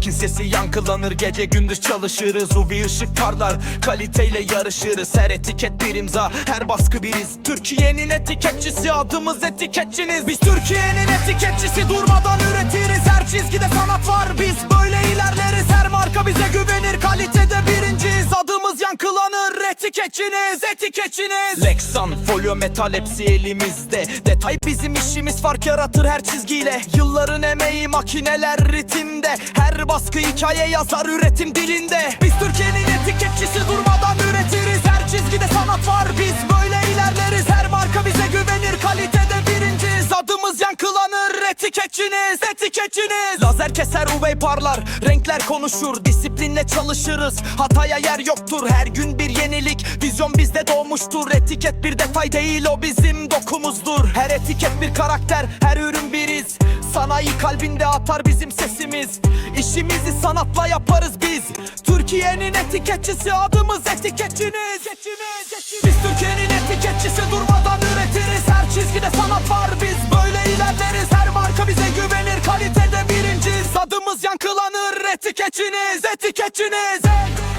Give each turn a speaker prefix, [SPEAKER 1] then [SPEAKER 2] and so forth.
[SPEAKER 1] Sakin sesi yankılanır. Gece gündüz çalışırız. UV ışık parlar. Kaliteyle yarışırız. Her etiket bir imza her baskı bir iz. Türkiye'nin etiketçisi adımız etiketçiniz. Biz Türkiye'nin etiketçisi. Durmadan üretiriz. Her çizgide sanat var. Biz yankılanır etiketçiniz etiketçiniz. Lexan folyo metal hepsi elimizde. Detay bizim işimiz fark yaratır her çizgiyle. Yılların emeği makineler ritimde. Her baskı hikaye yazar üretim dilinde. Biz Türkiye'nin etiketçisi durmadan etiketçiniz etiketçiniz Lazer keser UV parlar renkler konuşur Disiplinle çalışırız. Hataya yer yoktur Her gün bir yenilik. Vizyon bizde doğmuştur Etiket bir detay değil o bizim dokumuzdur. Her etiket bir karakter her ürün bir iz Sanayi kalbinde atar bizim sesimiz. İşimizi sanatla yaparız biz. Türkiye'nin etiketçisi adımız etiketçiniz kalitede birinciyiz